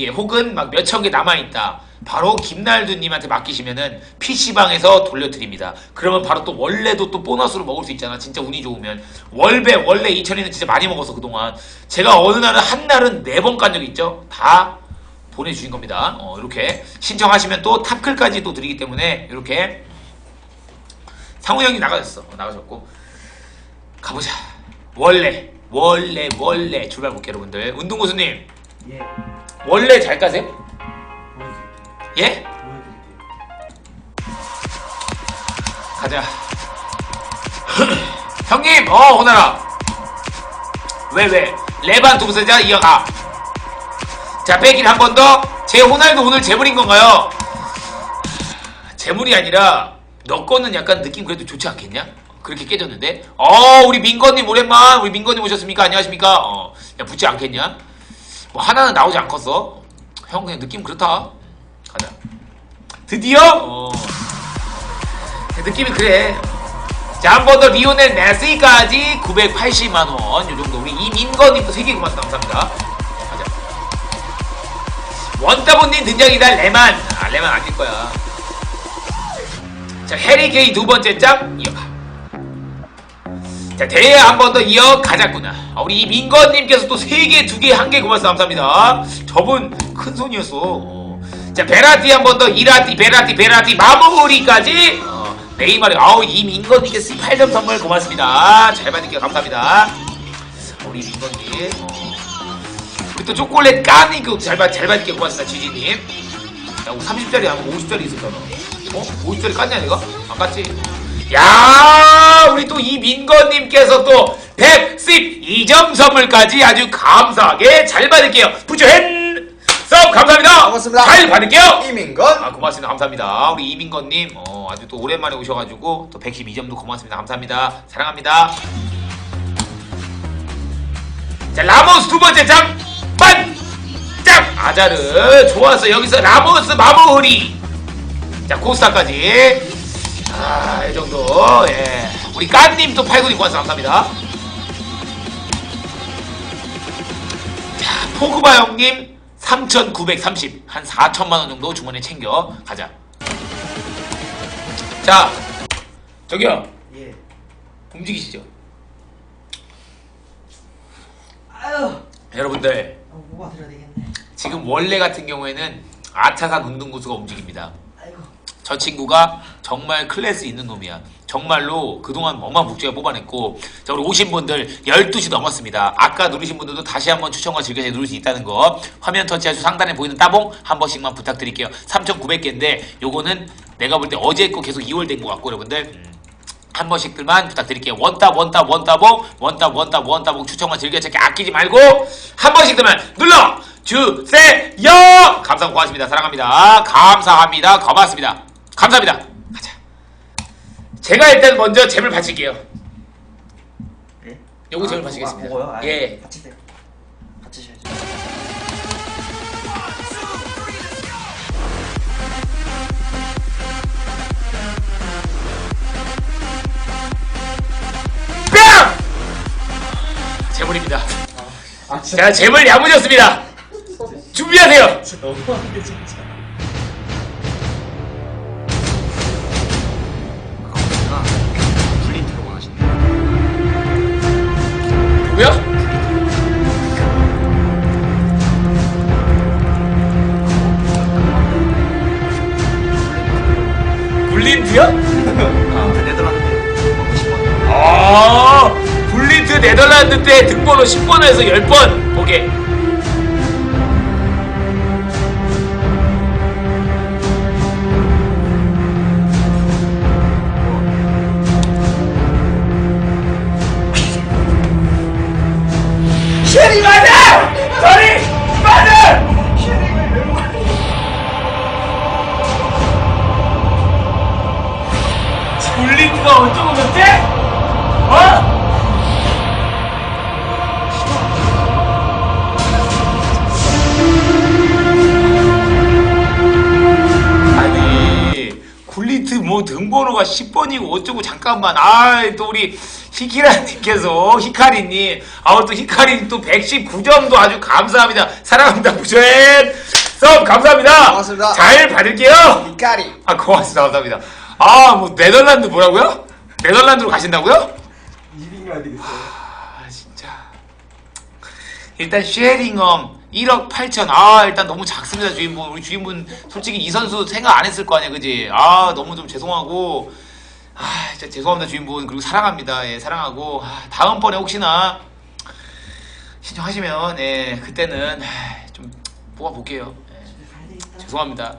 뒤에 혹은 막 몇천 개 남아있다. 바로 김날두님한테 맡기시면은 PC방에서 돌려드립니다. 그러면 바로 또 원래도 또 보너스로 먹을 수 있잖아. 진짜 운이 좋으면. 월배, 원래 이천이는 진짜 많이 먹었어, 그동안. 제가 어느 날은 한 날은 네 번 깐 적이 있죠. 다 보내주신 겁니다. 어, 이렇게 신청하시면 또 탑클까지 또 드리기 때문에 이렇게 상우 형이 나가셨어. 어, 나가셨고 가보자. 원래 원래 원래 출발 볼게요, 여러분들. 운동고수님 예. 원래 잘 까세요? 예? 가자. 형님, 어 오나라. 왜 왜? 레반 동세자 이어가. 자, 빼길 한번 더. 제 호날두 오늘 재물인 건가요? 재물이 아니라 너 거는 약간 느낌 그래도 좋지 않겠냐? 그렇게 깨졌는데. 어, 우리 민건님 오랜만. 우리 민건님 오셨습니까? 안녕하십니까? 어, 야 붙지 않겠냐? 뭐 하나는 나오지 않겠어. 형 그냥 느낌 그렇다. 가자. 드디어. 어. 느낌이 그래. 자, 한 번 더 리오넬 메시까지 980만 원. 요 정도. 우리 이민건님도 3개 고맙습니다. 감사합니다. 가자. 원더분님 등장이다. 레만. 아, 레만 아닐 거야. 자, 해리케이 두 번째 장 이어가. 자, 대회 한 번 더 이어가자꾸나. 아, 우리 이민건님께서 또 3개, 2개, 1개 고맙습니다. 감사합니다. 저분 큰 손이었어. 어. 자, 베라티 한 번 더, 이라티, 베라티, 베라티, 마무리까지. 어, 네이마르, 아우, 이 민건님께 8점 선물 고맙습니다. 잘 받을게요. 감사합니다. 우리 민건님. 어. 우리 또 초콜릿 까니 그잘 받, 잘 받을게요. 고맙습니다. 지지님. 야, 30짜리 아니고 50짜리 있었잖아. 어? 50짜리 깠냐, 내가? 안 깠지? 야, 우리 또 이민건님께서 또 112점 선물까지 아주 감사하게 잘 받을게요. 부처hen 섭 감사합니다. 반갑습니다. 잘 받을게요. 이민건 아, 고맙습니다. 감사합니다. 우리 이민건님, 어, 아주 또 오랜만에 오셔가지고 또 112점도 고맙습니다. 감사합니다. 사랑합니다. 자, 라모스 두 번째 장, 반! 짱! 아자르, 좋았어. 여기서 라모스 마무리. 자, 코스타까지. 아, 이 정도. 예. 우리 깐님 또 8군이 고맙습니다. 감사합니다. 자, 포그바 형님 3,930. 한 4천만원 정도 주머니에 챙겨 가자. 자, 저기요. 예. 움직이시죠. 아유. 여러분들, 어, 뭐가 들어야 되겠네. 지금 원래 같은 경우에는 아차산 운동고수가 움직입니다. 저 친구가 정말 클래스 있는 놈이야. 정말로 그동안 어마무지하게 뽑아냈고 자 우리 오신 분들 12시 넘었습니다. 아까 누르신 분들도 다시 한번 추천과 즐겨서 누를 수 있다는 거 화면 터치하시고 상단에 보이는 따봉 한 번씩만 부탁드릴게요. 3,900개인데 요거는 내가 볼 때 어제 거 계속 2월 된 것 같고 여러분들 음, 한 번씩들만 부탁드릴게요. 원따 원따 원따봉 원따 원따 원따봉 추천과 즐겨찾기 아끼지 말고 한 번씩들만 눌러 주세요. 감사 고맙습니다. 사랑합니다. 감사합니다. 고맙습니다. 감사합니다. 가자. 제가 일단 먼저 재물 바칠게요. 예? 요거 재물 아, 바치겠습니다. 뭐요? 아, 예. 같이 같이 셔야죠. 뺨! 재물입니다. 아, 자, 재물 야무졌습니다. 준비하세요. 너무한데 진짜. 블린트야? 아, 네덜란드 먹고 싶어. 아, 블린트 네덜란드 때 등번호 10번에서 10번 보게. 뭐 등번호가 10번이고 어쩌고 잠깐만 아또 우리 히키라님께서 히카리님 아 오늘 또 히카리님 또 119점도 아주 감사합니다 사랑합니다 부처님 썸 감사합니다 고맙습니다. 잘 받을게요 이까리. 아 고맙습니다 감사합니다 아 뭐 네덜란드 뭐라고요? 네덜란드로 가신다고요? 이빙 가야 되겠어요. 아 진짜 일단 쉐링엄 1억 8천. 아 일단 너무 작습니다 주인분. 우리 주인분 솔직히 이 선수 생각 안 했을 거 아니야 그지? 아 너무 좀 죄송하고. 아 진짜 죄송합니다 주인분. 그리고 사랑합니다. 예 사랑하고. 아, 다음번에 혹시나 신청하시면 예 그때는 아, 좀 뽑아볼게요. 예, 죄송합니다